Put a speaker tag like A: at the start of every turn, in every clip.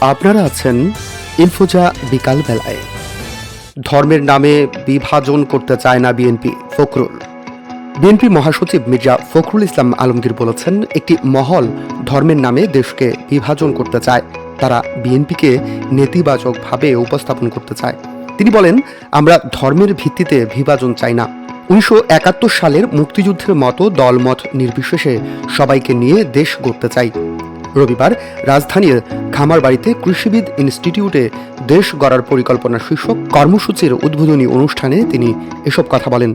A: আপনারা আছেন ইনফোজা বিকাল বেলায় ধর্মের নামে বিভাজন করতে চায় না বিএনপি ফখরুল। বিএনপি মহাসচিব মির্জা ফখরুল ইসলাম আলমগীর বলেছেন, একটি মহল ধর্মের নামে দেশকে বিভাজন করতে চায়, তারা বিএনপিকে নেতিবাচকভাবে উপস্থাপন করতে চায়। তিনি বলেন, আমরা ধর্মের ভিত্তিতে বিভাজন চাই না। উনিশশো একাত্তর সালের মুক্তিযুদ্ধের মতো দলমত নির্বিশেষে সবাইকে নিয়ে দেশ গড়তে চাই। রবিবার রাজধানীর খামারবাড়িতে কৃষিবিদ ইনস্টিটিউটে দেশ গড়ার পরিকল্পনা শীর্ষক কর্মসূচির উদ্বোধনী অনুষ্ঠানে তিনি এসব কথা বলেন।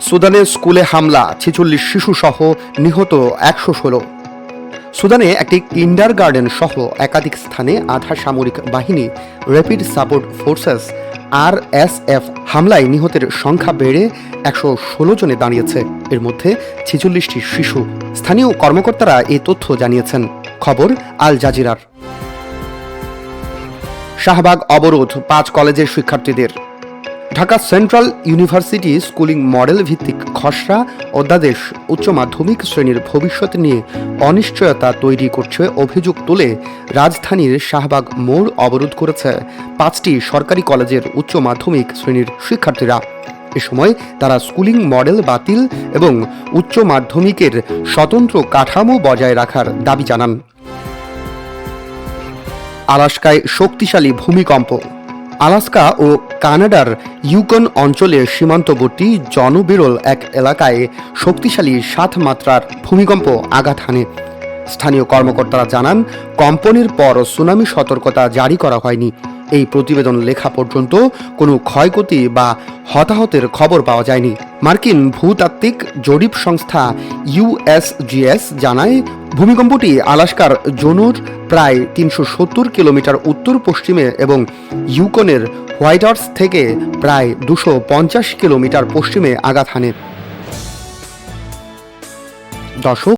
A: সুদানে স্কুলে হামলা, ছেচল্লিশ শিশু সহ নিহত একশো ষোলো। সুদানে একটি কিন্ডার গার্ডেন সহ একাধিক স্থানে আধা সামরিক বাহিনী rapid support forces R S F হামলায় নিহতের সংখ্যা বেড়ে একশো ষোলো জনে দাঁড়িয়েছে। এর মধ্যে ছেচল্লিশটি শিশু। স্থানীয় কর্মকর্তারা এই তথ্য জানিয়েছেন। খবর আল জাজিরার। শাহবাগ অবরোধ, পাঁচ কলেজের শিক্ষার্থীদের। Dhaka central university schooling model ভিত্তিক খসড়া অধ্যাদেশ উচ্চ মাধ্যমিক শ্রেণির ভবিষ্যৎ নিয়ে অনিশ্চয়তা তৈরি করছে অভিযোগ তুলে রাজধানীর শাহবাগ মোড় অবরোধ করেছে পাঁচটি সরকারি কলেজের উচ্চ মাধ্যমিক শ্রেণির শিক্ষার্থীরা। এ সময় তারা স্কুলিং মডেল বাতিল এবং উচ্চ মাধ্যমিকের স্বতন্ত্র কাঠামো বজায় রাখার দাবি জানান। আলাস্কায় শক্তিশালী ভূমিকম্প। আলাস্কা ও কানাডার ইউকন অঞ্চলের সীমান্তবর্তী জনবিরল এক এলাকায় শক্তিশালী সাত মাত্রার ভূমিকম্প আঘাত হানে। স্থানীয় কর্মকর্তারা জানান, কম্পনের পর সুনামি সতর্কতা জারি করা হয়নি। এই প্রতিবেদন লেখা পর্যন্ত কোনো ক্ষয়ক্ষতি বা হতাহতের খবর পাওয়া যায়নি। মার্কিন ভূতাত্ত্বিক জরিপ সংস্থা ইউএসজিএস জানায়, ভূমিকম্পটি আলাস্কার জোনোর প্রায় তিনশো সত্তর কিলোমিটার উত্তর পশ্চিমে এবং ইউকনের হোয়াইট হাউস থেকে প্রায় দুশো পঞ্চাশ কিলোমিটার পশ্চিমে আঘাত হানে। দর্শক